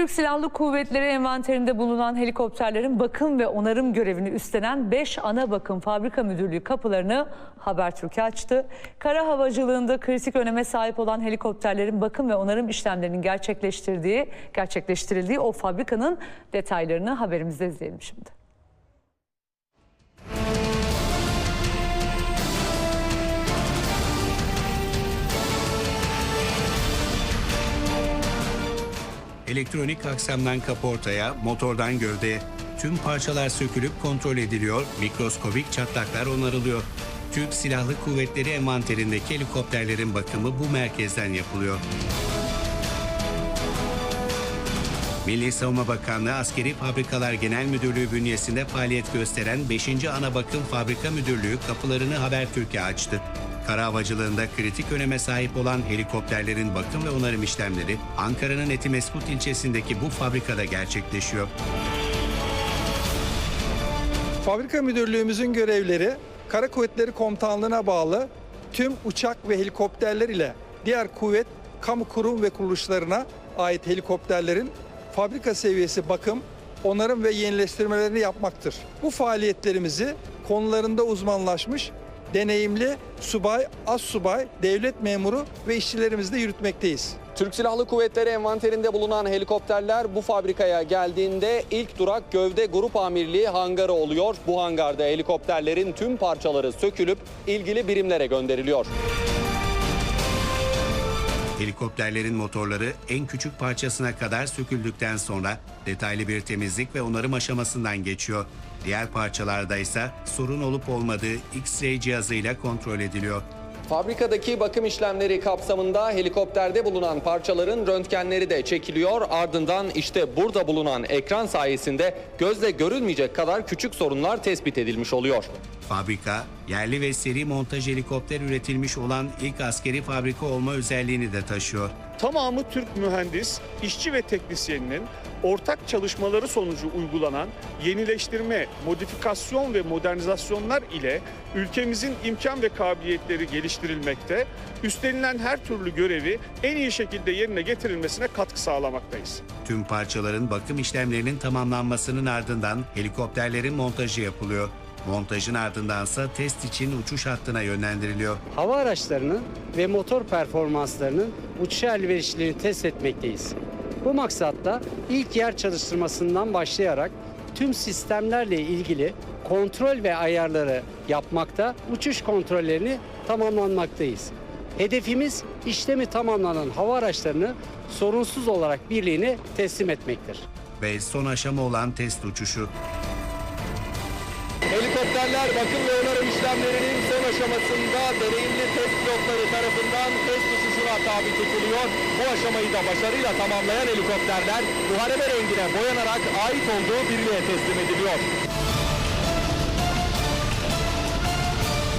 Türk Silahlı Kuvvetleri envanterinde bulunan helikopterlerin bakım ve onarım görevini üstlenen 5 ana bakım fabrika müdürlüğü kapılarını Habertürk'e açtı. Kara havacılığında kritik öneme sahip olan helikopterlerin bakım ve onarım işlemlerinin gerçekleştirdiği, gerçekleştirildiği o fabrikanın detaylarını haberimizde izleyelim şimdi. Elektronik aksamdan kaportaya, motordan gövdeye tüm parçalar sökülüp kontrol ediliyor, mikroskobik çatlaklar onarılıyor. Türk Silahlı Kuvvetleri envanterindeki helikopterlerin bakımı bu merkezden yapılıyor. Milli Savunma Bakanlığı Askeri Fabrikalar Genel Müdürlüğü bünyesinde faaliyet gösteren 5. Ana Bakım Fabrika Müdürlüğü kapılarını Habertürk'e açtı. Kara havacılığında kritik öneme sahip olan helikopterlerin bakım ve onarım işlemleri Ankara'nın Etimesgut ilçesindeki bu fabrikada gerçekleşiyor. Fabrika müdürlüğümüzün görevleri Kara Kuvvetleri Komutanlığı'na bağlı tüm uçak ve helikopterler ile diğer kuvvet, kamu kurum ve kuruluşlarına ait helikopterlerin fabrika seviyesi bakım, onarım ve yenileştirmelerini yapmaktır. Bu faaliyetlerimizi konularında uzmanlaşmış, deneyimli subay, az subay, devlet memuru ve işçilerimizle yürütmekteyiz. Türk Silahlı Kuvvetleri envanterinde bulunan helikopterler bu fabrikaya geldiğinde ilk durak Gövde Grup Amirliği hangarı oluyor. Bu hangarda helikopterlerin tüm parçaları sökülüp ilgili birimlere gönderiliyor. Helikopterlerin motorları en küçük parçasına kadar söküldükten sonra detaylı bir temizlik ve onarım aşamasından geçiyor. Diğer parçalarda ise sorun olup olmadığı X-ray cihazıyla kontrol ediliyor. Fabrikadaki bakım işlemleri kapsamında helikopterde bulunan parçaların röntgenleri de çekiliyor. Ardından işte burada bulunan ekran sayesinde gözle görülmeyecek kadar küçük sorunlar tespit edilmiş oluyor. Fabrika, yerli ve seri montaj helikopter üretilmiş olan ilk askeri fabrika olma özelliğini de taşıyor. Tamamı Türk mühendis, işçi ve teknisyeninin ortak çalışmaları sonucu uygulanan yenileştirme, modifikasyon ve modernizasyonlar ile ülkemizin imkan ve kabiliyetleri geliştirilmekte, üstlenilen her türlü görevi en iyi şekilde yerine getirilmesine katkı sağlamaktayız. Tüm parçaların bakım işlemlerinin tamamlanmasının ardından helikopterlerin montajı yapılıyor. Montajın ardındansa test için uçuş hattına yönlendiriliyor. hava araçlarının ve motor performanslarının uçuş elverişlerini test etmekteyiz. Bu maksatla ilk yer çalıştırmasından başlayarak tüm sistemlerle ilgili kontrol ve ayarları yapmakta, uçuş kontrollerini tamamlanmaktayız. Hedefimiz işlemi tamamlanan hava araçlarını sorunsuz olarak birliğine teslim etmektir. Ve son aşama olan test uçuşu. Helikopterler bakım ve onarım işlemlerinin son aşamasında deneyimli test pilotları tarafından test uçuşuna tabi tutuluyor. Bu aşamayı da başarıyla tamamlayan helikopterler muharebe rengine boyanarak ait olduğu birliğe teslim ediliyor.